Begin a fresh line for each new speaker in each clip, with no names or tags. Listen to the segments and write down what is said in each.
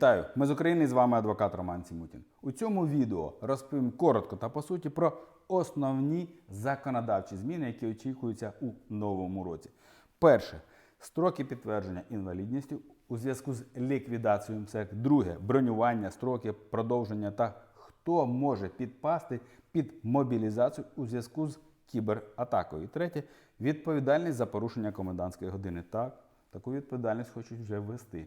Вітаю! Ми з України і з вами адвокат Роман Сімутін. У цьому відео розповім коротко та по суті про основні законодавчі зміни, які очікуються у новому році. Перше строки підтвердження інвалідності у зв'язку з ліквідацією МСЕК. Друге бронювання, строки продовження та хто може підпасти під мобілізацію у зв'язку з кібератакою. І третє відповідальність за порушення комендантської години. Так, таку відповідальність хочуть вже ввести.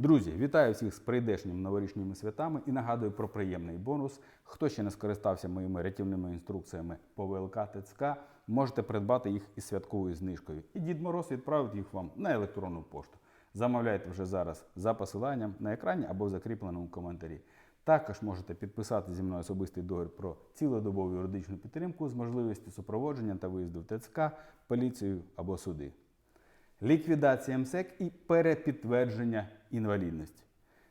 Друзі, вітаю всіх з прийдешніми новорічними святами і нагадую про приємний бонус. Хто ще не скористався моїми рятівними інструкціями по ВЛК ТЦК, можете придбати їх із святковою знижкою. І Дід Мороз відправить їх вам на електронну пошту. Замовляйте вже зараз за посиланням на екрані або в закріпленому коментарі. Також можете підписати зі мною особистий договір про цілодобову юридичну підтримку з можливістю супроводження та виїзду в ТЦК, поліцію або суди ліквідація МСЕК і перепідтвердження інвалідності.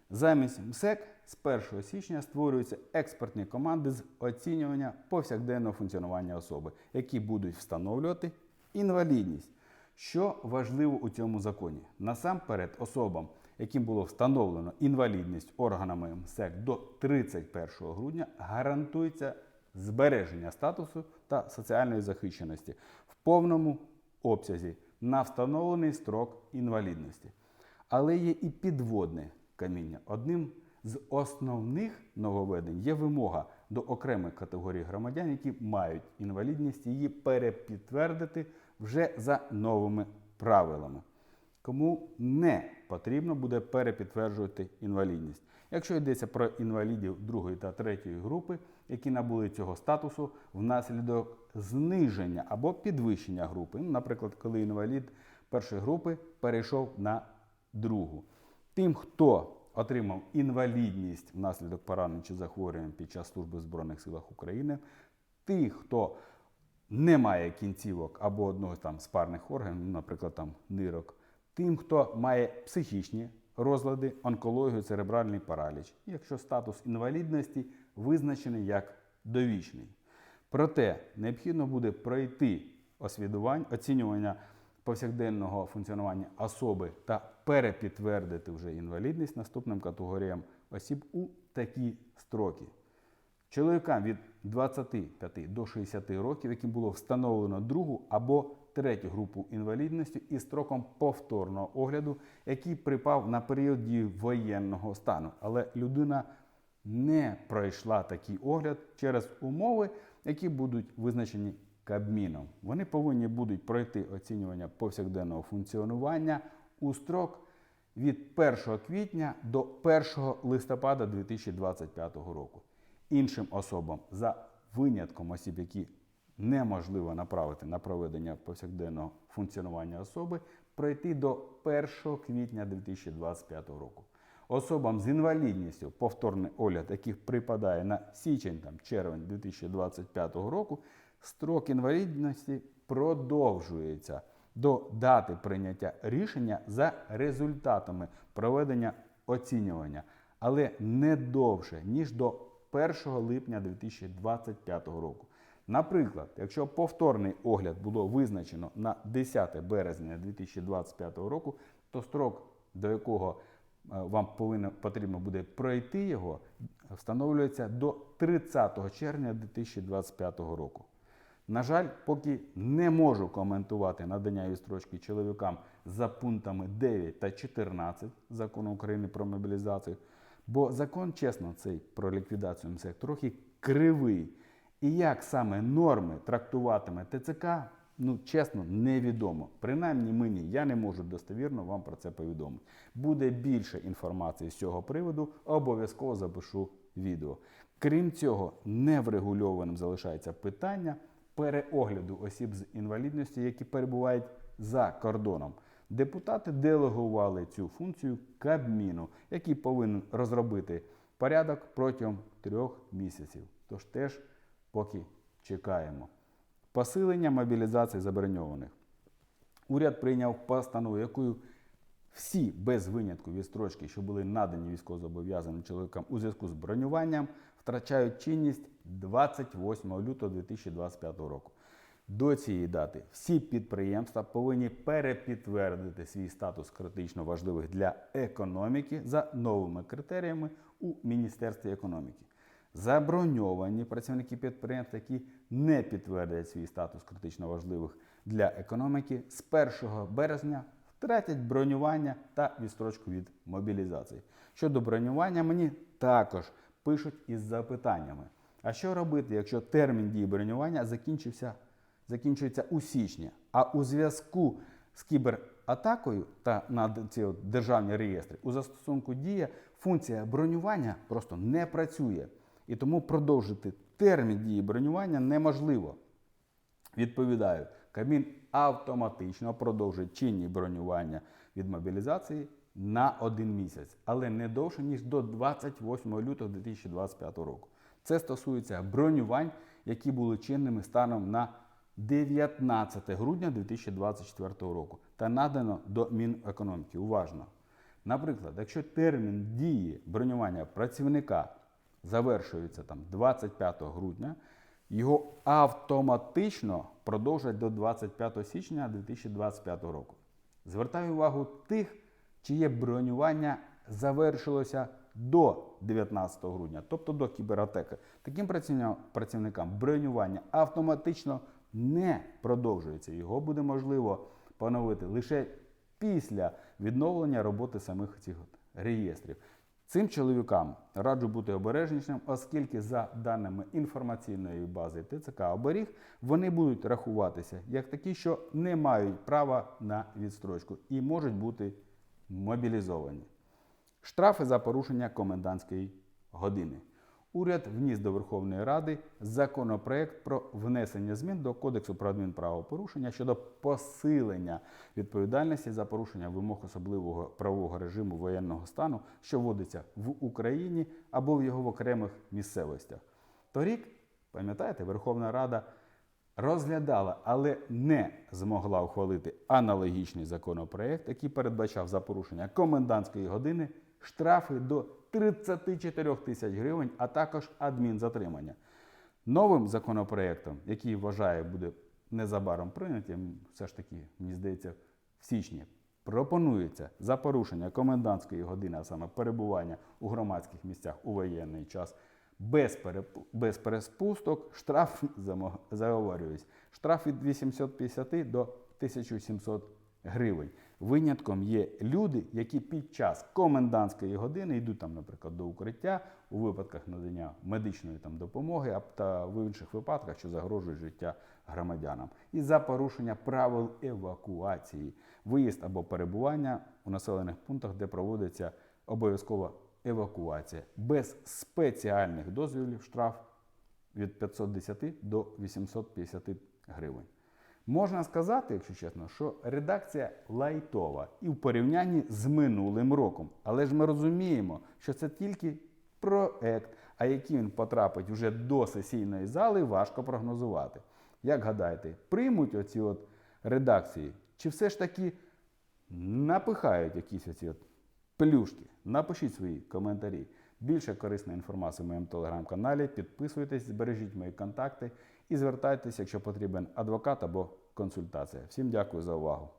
Замість МСЕК з 1 січня створюються експертні команди з оцінювання повсякденного функціонування особи, які будуть встановлювати інвалідність. Що важливо у цьому законі? Насамперед, особам, яким було встановлено інвалідність органами МСЕК до 31 грудня, гарантується збереження статусу та соціальної захищеності в повному обсязі на встановлений строк інвалідності. Але є і підводне каміння. Одним з основних нововведень є вимога до окремих категорій громадян, які мають інвалідність, її перепідтвердити вже за новими правилами. Кому не потрібно буде перепідтверджувати інвалідність. Якщо йдеться про інвалідів другої та третьої групи, які набули цього статусу внаслідок зниження або підвищення групи, ну, наприклад, коли інвалід першої групи перейшов на другу. Тим, хто отримав інвалідність внаслідок поранень чи захворювань під час служби в Збройних силах України, тих, хто не має кінцівок або одного там з парних органів, ну, наприклад, там нирок, тим, хто має психічні розлади, онкологію, церебральний параліч, якщо статус інвалідності визначений як довічний. Проте необхідно буде пройти освідувань, оцінювання повсякденного функціонування особи та перепідтвердити вже інвалідність наступним категоріям осіб у такі строки. Чоловікам від 25 до 60 років, яким було встановлено другу або третю групу інвалідності із строком повторного огляду, який припав на період дії воєнного стану. Але людина не пройшла такий огляд через умови, які будуть визначені Кабміном. Вони повинні будуть пройти оцінювання повсякденного функціонування у строк від 1 квітня до 1 листопада 2025 року. Іншим особам за винятком осіб, які неможливо направити на проведення повсякденного функціонування особи, пройти до 1 квітня 2025 року. Особам з інвалідністю повторний огляд, яких припадає на січень там, червень 2025 року, строк інвалідності продовжується до дати прийняття рішення за результатами проведення оцінювання, але не довше, ніж до 1 липня 2025 року. Наприклад, якщо повторний огляд було визначено на 10 березня 2025 року, то строк, до якого е, вам повинно, потрібно буде пройти його, встановлюється до 30 червня 2025 року. На жаль, поки не можу коментувати надання відстрочки чоловікам за пунктами 9 та 14 закону України про мобілізацію, бо закон, чесно, цей про ліквідацію МСЕК трохи кривий. І як саме норми трактуватиме ТЦК, ну чесно, невідомо. Принаймні мені я не можу достовірно вам про це повідомити. Буде більше інформації з цього приводу, обов'язково запишу відео. Крім цього, неврегульованим залишається питання переогляду осіб з інвалідністю, які перебувають за кордоном. Депутати делегували цю функцію Кабміну, який повинен розробити порядок протягом трьох місяців. Тож теж поки чекаємо. Посилення мобілізації заброньованих. Уряд прийняв постанову, якою всі без винятку відстрочки, що були надані військовозобов'язаним чоловікам у зв'язку з бронюванням, втрачають чинність 28 лютого 2025 року. До цієї дати всі підприємства повинні перепідтвердити свій статус критично важливих для економіки за новими критеріями у Міністерстві економіки. Заброньовані працівники підприємств, які не підтвердять свій статус критично важливих для економіки, з 1 березня втратять бронювання та відстрочку від мобілізації. Щодо бронювання, мені також пишуть із запитаннями. А що робити, якщо термін дії бронювання закінчився, закінчується у січні, а у зв'язку з кібератакою та на ці державні реєстри у застосунку дія функція бронювання просто не працює. І тому продовжити термін дії бронювання неможливо. Відповідаю, Кабмін автоматично продовжить чинні бронювання від мобілізації на один місяць, але не довше, ніж до 28 лютого 2025 року. Це стосується бронювань, які були чинними станом на 19 грудня 2024 року та надано до Мінекономіки. Уважно. Наприклад, якщо термін дії бронювання працівника завершується там 25 грудня, його автоматично продовжать до 25 січня 2025 року. Звертаю увагу тих, чиє бронювання завершилося до 19 грудня, тобто до кібератаки. Таким працівникам бронювання автоматично не продовжується. Його буде можливо поновити лише після відновлення роботи самих цих реєстрів. Цим чоловікам раджу бути обережнішим, оскільки за даними інформаційної бази ТЦК оберіг, вони будуть рахуватися як такі, що не мають права на відстрочку і можуть бути мобілізовані. Штрафи за порушення комендантської години. Уряд вніс до Верховної Ради законопроект про внесення змін до Кодексу про адмінправопорушення щодо посилення відповідальності за порушення вимог особливого правового режиму воєнного стану, що вводиться в Україні або в його в окремих місцевостях. Торік, пам'ятаєте, Верховна Рада розглядала, але не змогла ухвалити аналогічний законопроект, який передбачав за порушення комендантської години штрафи до 34 тисяч гривень, а також адмінзатримання. Новим законопроектом, який вважає буде незабаром прийнятим, все ж таки, мені здається, в січні, пропонується за порушення комендантської години, а саме перебування у громадських місцях у воєнний час, без, переп- без переспусток, штраф заговорююсь, штраф від 850 до 1700 гривень. Винятком є люди, які під час комендантської години йдуть там, наприклад, до укриття у випадках надання медичної там допомоги а та в інших випадках, що загрожують життя громадянам, і за порушення правил евакуації, виїзд або перебування у населених пунктах, де проводиться обов'язкова евакуація, без спеціальних дозволів штраф від 510 до 850 гривень. Можна сказати, якщо чесно, що редакція лайтова і в порівнянні з минулим роком. Але ж ми розуміємо, що це тільки проект, а який він потрапить вже до сесійної зали, важко прогнозувати. Як гадаєте, приймуть оці от редакції, чи все ж таки напихають якісь оці от плюшки? Напишіть свої коментарі. Більше корисної інформації в моєму телеграм-каналі. Підписуйтесь, збережіть мої контакти і звертайтеся, якщо потрібен адвокат або консультація. Всім дякую за увагу.